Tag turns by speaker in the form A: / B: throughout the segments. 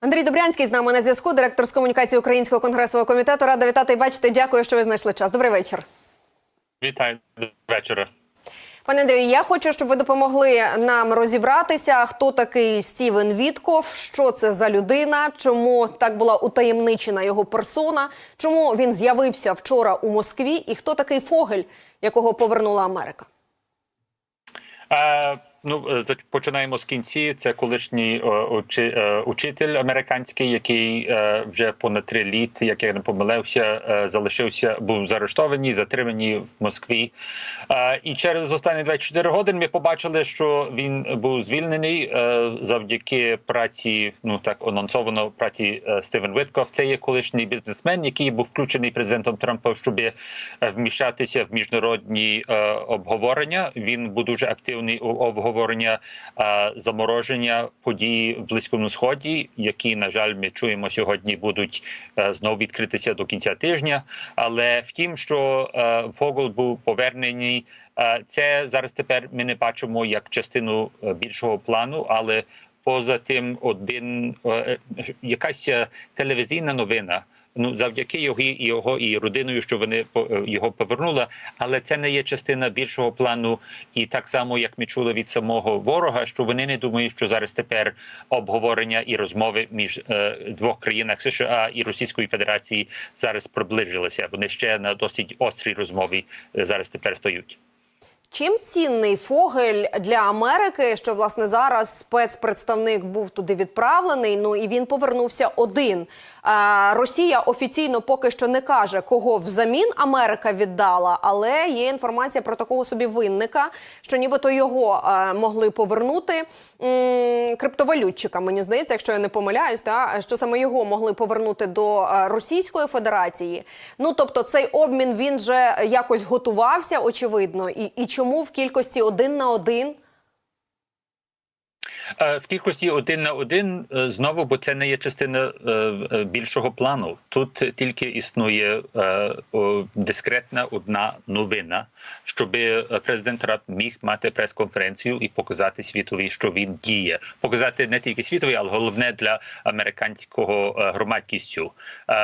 A: Андрій Добрянський з нами на зв'язку, директор з комунікації Українського конгресового комітету. Рада вітати і бачити. Дякую, що ви знайшли час. Добрий вечір.
B: Вітаю вечора.
A: Пане Андрію, я хочу, щоб ви допомогли нам розібратися, хто такий Стівен Вітков, що це за людина, чому так була утаємничена його персона, чому він з'явився вчора у Москві, і хто такий Фогель, якого повернула Америка.
B: Е, ну, е, починаємо з кінці. Це колишній е, учи- е, учитель американський, який вже понад три літ, як я не помилився, залишився, був заарештований, затриманий в Москві. І через останні 24 години ми побачили, що він був звільнений завдяки праці, ну так анонсовано праці Стивен Витков. Це є колишній бізнесмен, який був включений президентом Трампа, щоб вміщатися в міжнародні обговорення. Він був дуже активний у обговорення е, замороження подій в близькому сході, які на жаль ми чуємо сьогодні, будуть е, знову відкритися до кінця тижня. Але втім, що е, Фогл був повернений. Е, Це зараз тепер ми не бачимо як частину е, більшого плану, але поза тим, один е, якась е, телевізійна новина. Ну, завдяки його і його і родиною, що вони е, його повернули, але це не є частина більшого плану. І так само, як ми чули від самого ворога, що вони не думають, що зараз тепер обговорення і розмови між е, двох країнах США і Російської Федерації зараз приближилися. Вони ще на досить острій розмові е, зараз тепер стають.
A: Чим цінний Фогель для Америки, що власне зараз спецпредставник був туди відправлений? Ну і він повернувся один. А, Росія офіційно поки що не каже, кого взамін Америка віддала, але є інформація про такого собі винника, що нібито його е, могли повернути м, криптовалютчика. Мені здається, якщо я не помиляюсь, та що саме його могли повернути до е, Російської Федерації. Ну тобто, цей обмін він же якось готувався, очевидно, і, і чому в кількості один на один?
B: Е, В кількості один на один е, знову, бо це не є частина е, більшого плану. Тут тільки існує дискретна одна новина, щоб президент Трамп міг мати прес-конференцію і показати світові, що він діє, показати не тільки світові, але головне для американського громадськістю.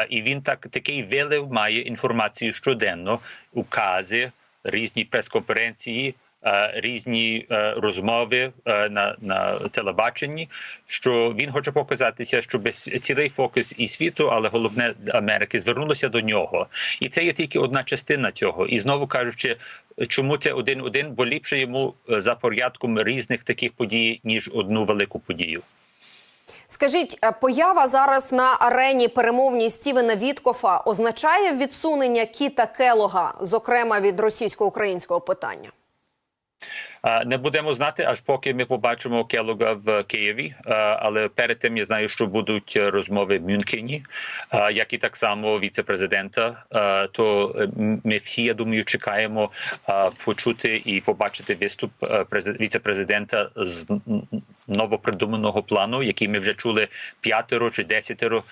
B: І він так такий вилив має інформацію щоденно, укази, різні прес-конференції е, різні е, розмови е, на, на телебаченні, що він хоче показатися, щоб цілий фокус і світу, але головне Америки звернулося до нього, і це є тільки одна частина цього. І знову кажучи, чому це один-один, бо ліпше йому за порядком різних таких подій ніж одну велику подію.
A: Скажіть, е, поява зараз на арені перемовній Стівена Віткофа означає відсунення Кіта Келога, зокрема від російсько-українського питання?
B: Не будемо знати, аж поки ми побачимо Келога в Києві. Але перед тим я знаю, що будуть розмови в Мюнхені, як і так само віце-президента. То е, ми всі, я думаю, чекаємо почути і побачити виступ е, віце-президента з новопридуманого плану, який ми вже чули п'ятеро чи десятеро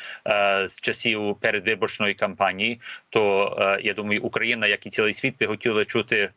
B: з часів передвиборчої кампанії. То е, я думаю, Україна, як і цілий світ, би хотіли чути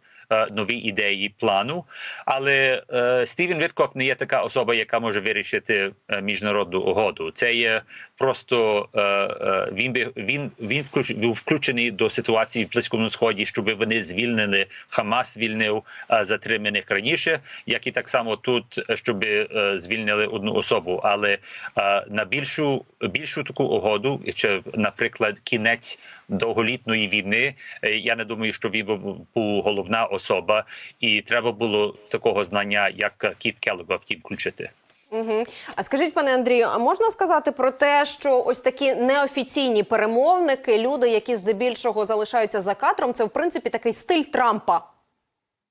B: нові ідеї плану. Але е, Стівен Вітков не є така особа, яка може вирішити е, міжнародну угоду. Це є просто е, е, він би він він був включений до ситуації в близькому сході, щоб вони звільнили Хамас звільнив е, затриманих раніше, як і так само тут, е, щоб е, звільнили одну особу. Але е, на більшу більшу таку угоду, чи, наприклад, кінець довголітної війни, е, я не думаю, що він був головна особа, і треба було такого знання, як Кіт Келлога, втім включити.
A: Угу. А скажіть, пане Андрію, а можна сказати про те, що ось такі неофіційні перемовники, люди, які здебільшого залишаються за кадром, це в принципі такий стиль Трампа?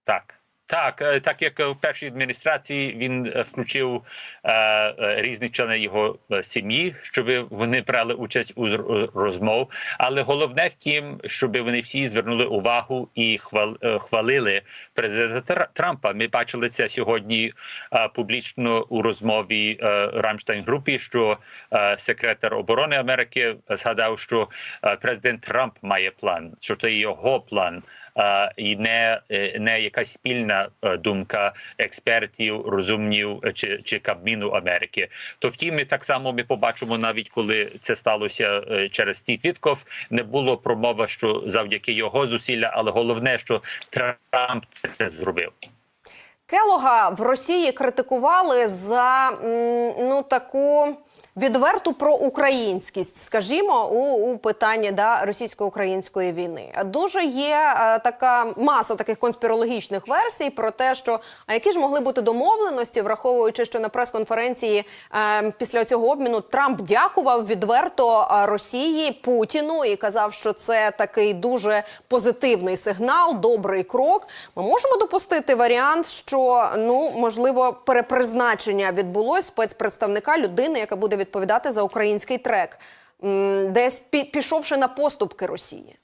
B: Так. Так, е, так як в першій адміністрації він е, включив е, е, різні члени його сім'ї, щоб вони брали участь у розмов. Але головне втім, щоб вони всі звернули увагу і хвал, хвалили президента Тр- Трампа. Ми бачили це сьогодні е, публічно у розмові е, Рамштайн групі, що е, секретар оборони Америки згадав, що президент Трамп має план, що це його план. І не, е, не якась спільна е, думка експертів, розумнів е, чи, чи Кабміну Америки. То втім, ми так само ми побачимо, навіть коли це сталося через Стів Вітков, не було промова, що завдяки його зусилля, але головне, що Трамп це, це зробив.
A: Келога в Росії критикували за ну таку відверту проукраїнськість, скажімо, у, у питанні да, російсько-української війни. Дуже є е, така маса таких конспірологічних версій про те, що а які ж могли бути домовленості, враховуючи, що на прес-конференції е, після цього обміну Трамп дякував відверто е, Росії Путіну і казав, що це такий дуже позитивний сигнал, добрий крок. Ми можемо допустити варіант, що ну можливо перепризначення відбулось спецпредставника людини, яка буде відповідати за український трек, десь пішовши на поступки Росії.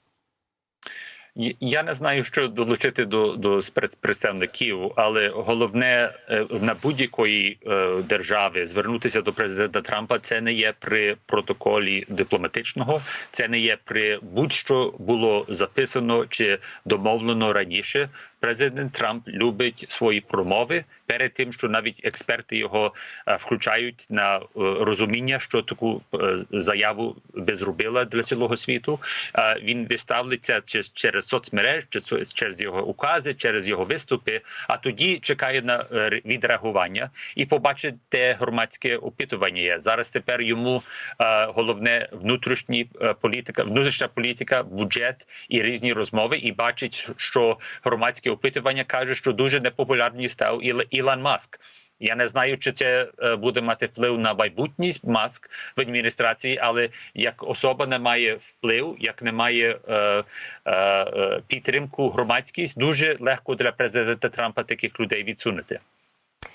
B: Я не знаю, що долучити до, до спецпредставників, але головне е, на будь-якої е, держави звернутися до президента Трампа. Це не є при протоколі дипломатичного, це не є при будь-що було записано чи домовлено раніше. Президент Трамп любить свої промови перед тим, що навіть експерти його е, включають на е, розуміння, що таку е, заяву би зробила для цілого світу. Він виставиться через соцмереж, через його укази, через його виступи. А тоді чекає на відреагування і побачить, де громадське опитування є. Зараз тепер йому головне внутрішні політика, внутрішня політика, бюджет і різні розмови. І бачить, що громадське опитування каже, що дуже непопулярний став Іл- Ілон Маск. Я не знаю, чи це е, буде мати вплив на майбутність маск в адміністрації, але як особа не має вплив, як не має е, е, е, підтримку громадськість, дуже легко для президента Трампа таких людей відсунути.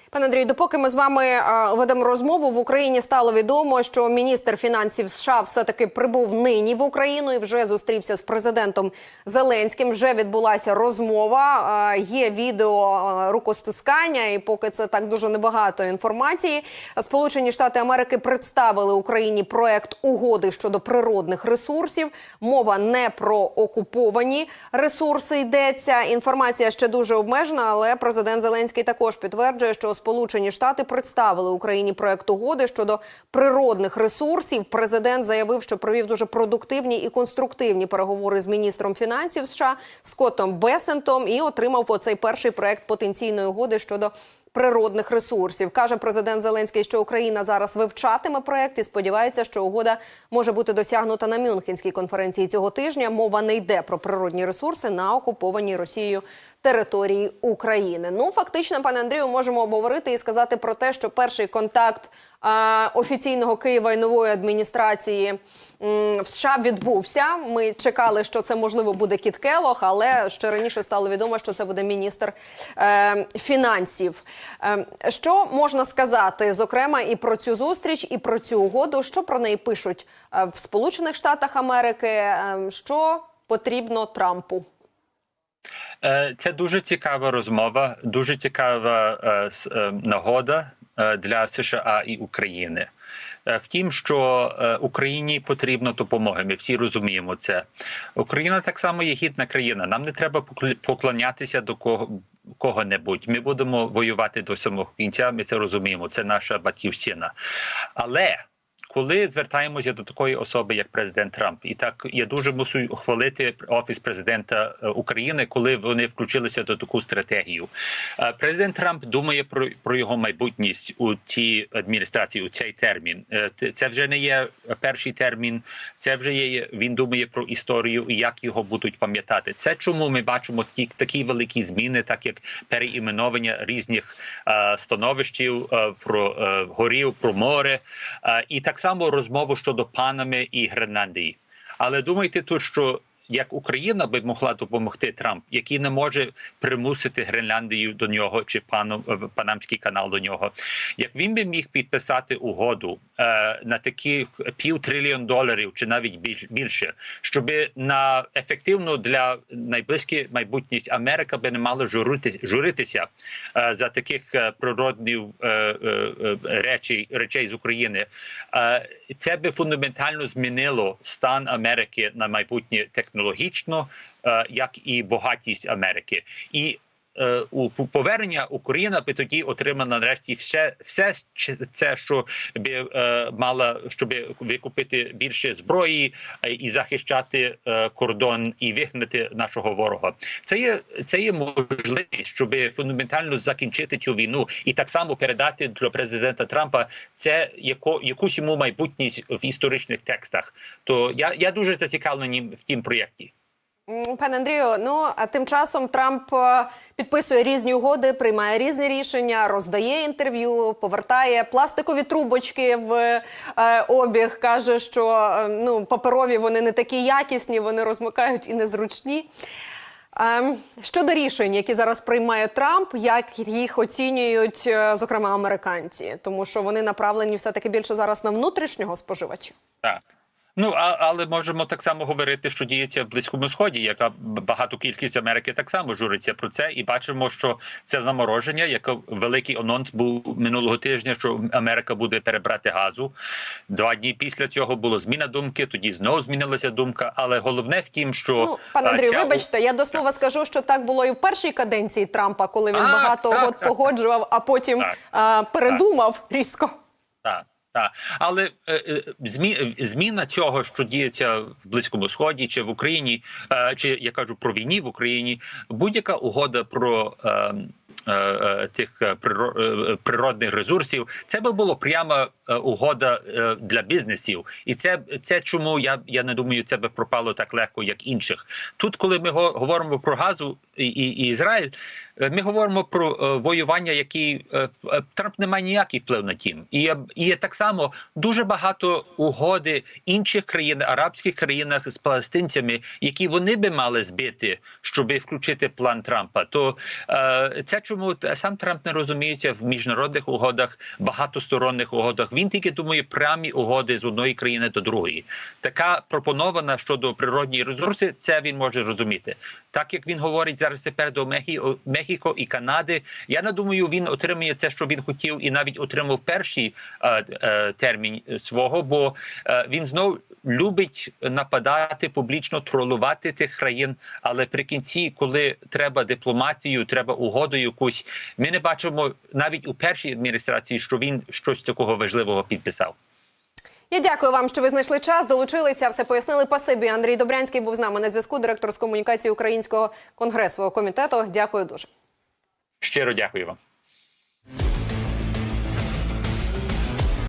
A: Пане Андрію, допоки ми з вами е, ведемо розмову, в Україні стало відомо, що міністр фінансів США все таки прибув нині в Україну і вже зустрівся з президентом Зеленським. Вже відбулася розмова. Е, є відео е, рукостискання, і поки це так дуже небагато інформації. Сполучені Штати Америки представили Україні проект угоди щодо природних ресурсів. Мова не про окуповані ресурси йдеться. Інформація ще дуже обмежена, але президент Зеленський також підтверджує, що Сполучені Штати представили Україні проект угоди щодо природних ресурсів. Президент заявив, що провів дуже продуктивні і конструктивні переговори з міністром фінансів США Скоттом Бесентом і отримав оцей перший проект потенційної угоди щодо. Природних ресурсів каже президент Зеленський, що Україна зараз вивчатиме проект і сподівається, що угода може бути досягнута на Мюнхенській конференції цього тижня. Мова не йде про природні ресурси на окупованій Росією території України. Ну фактично, пане Андрію, можемо обговорити і сказати про те, що перший контакт е, офіційного Києва і нової адміністрації м, в США відбувся. Ми чекали, що це можливо буде Кіт Келох, але ще раніше стало відомо, що це буде міністр е, фінансів. Е, що можна сказати, зокрема, і про цю зустріч, і про цю угоду, що про неї пишуть е, в Сполучених Штатах Америки, е, що потрібно Трампу.
B: Е, Це дуже цікава розмова, дуже цікава е, нагода для США і України. Втім, що Україні потрібна допомога. Ми всі розуміємо це. Україна так само є гідна країна. Нам не треба покл- поклонятися до кого. Кого-небудь ми будемо воювати до самого кінця. Ми це розуміємо. Це наша батьківщина. Але коли звертаємося до такої особи, як президент Трамп, і так я дуже мушу хвалити офіс президента е, України, коли вони включилися до таку стратегію. Е, Президент Трамп думає про, про його майбутність у цій адміністрації у цей термін. Е, Це вже не є перший термін. Це вже є. Він думає про історію і як його будуть пам'ятати. Це чому ми бачимо ті такі великі зміни, так як переіменування різних становищів про горів, про море, і так само розмову щодо Панами і Гренландії. Але думайте тут, що як Україна би могла допомогти Трамп, який не може примусити Гренландію до нього чи пану е, Панамський канал до нього, як він би міг підписати угоду е, на таких пів трильйон доларів чи навіть більш, більше, щоб на ефективно для найближчої майбутність Америка би не мала журитися, журитися е, за таких е, природних е, е, е, речей, речей з України. Е, це би фундаментально змінило стан Америки на майбутнє технології технологічно, е, як і багатість Америки. І у повернення Україна би тоді отримала нарешті все, все це, що би е, мала, щоб викупити більше зброї е, і захищати е, кордон і вигнати нашого ворога. Це є це є можливість, щоб фундаментально закінчити цю війну і так само передати для президента Трампа це яко, якусь йому майбутність в історичних текстах. То я, я дуже зацікавлений в тім проєкті.
A: Пане Андрію, ну а тим часом Трамп е, підписує різні угоди, приймає різні рішення, роздає інтерв'ю, повертає пластикові трубочки в е, обіг. каже, що е, ну паперові вони не такі якісні, вони розмикають і незручні. Ем, щодо рішень, які зараз приймає Трамп, як їх оцінюють, е, зокрема американці, тому що вони направлені все таки більше зараз на внутрішнього споживача.
B: Так. Ну а, але можемо так само говорити, що діється в близькому сході, яка багато кількість Америки так само журиться про це, і бачимо, що це замороження, яке великий анонс був минулого тижня, що Америка буде перебрати газу. Два дні після цього була зміна думки. Тоді знову змінилася думка. Але головне в тім, що
A: Ну, пане Андрію,
B: ця-
A: вибачте, я до слова скажу, що так було і в першій каденції Трампа, коли він
B: Так,
A: багато
B: так,
A: угод
B: так,
A: погоджував, а потім
B: Так,
A: а, передумав різко.
B: Так, так. Але е, е, змі, зміна цього, що діється в Близькому Сході чи в Україні, е, чи я кажу про війні в Україні, будь-яка угода про. Е, е, е, е, е, природних ресурсів, це би було прямо угода для бізнесів, і це, це чому я, я не думаю, це би пропало так легко, як інших. Тут, коли ми го- говоримо про газу і, і, Ізраїль, ми говоримо про воювання, які Трамп не має ніякий вплив на тім. І і так само дуже багато угоди інших країн, арабських країнах з палестинцями, які вони би мали збити, щоб включити план Трампа. То це чому т- сам Трамп не розуміється в міжнародних угодах, багатосторонних угодах. Він тільки думає прямі угоди з одної країни до другої. Така пропонована щодо природні ресурси, це він може розуміти. Так як він говорить зараз тепер до Мехі- Мехіко і Канади. Я не думаю, він отримує це, що він хотів, і навіть отримав перший е, е, термін свого, бо е, він знов любить нападати публічно, тролувати тих країн. Але при кінці, коли треба дипломатію, треба угоду якусь, ми не бачимо навіть у першій адміністрації, що він щось такого важливого підписав.
A: Я дякую вам, що ви знайшли час, долучилися, все пояснили. Пасибі. Андрій Добрянський був з нами на зв'язку, директор з комунікації Українського конгресового комітету. Дякую дуже.
B: Щиро дякую вам.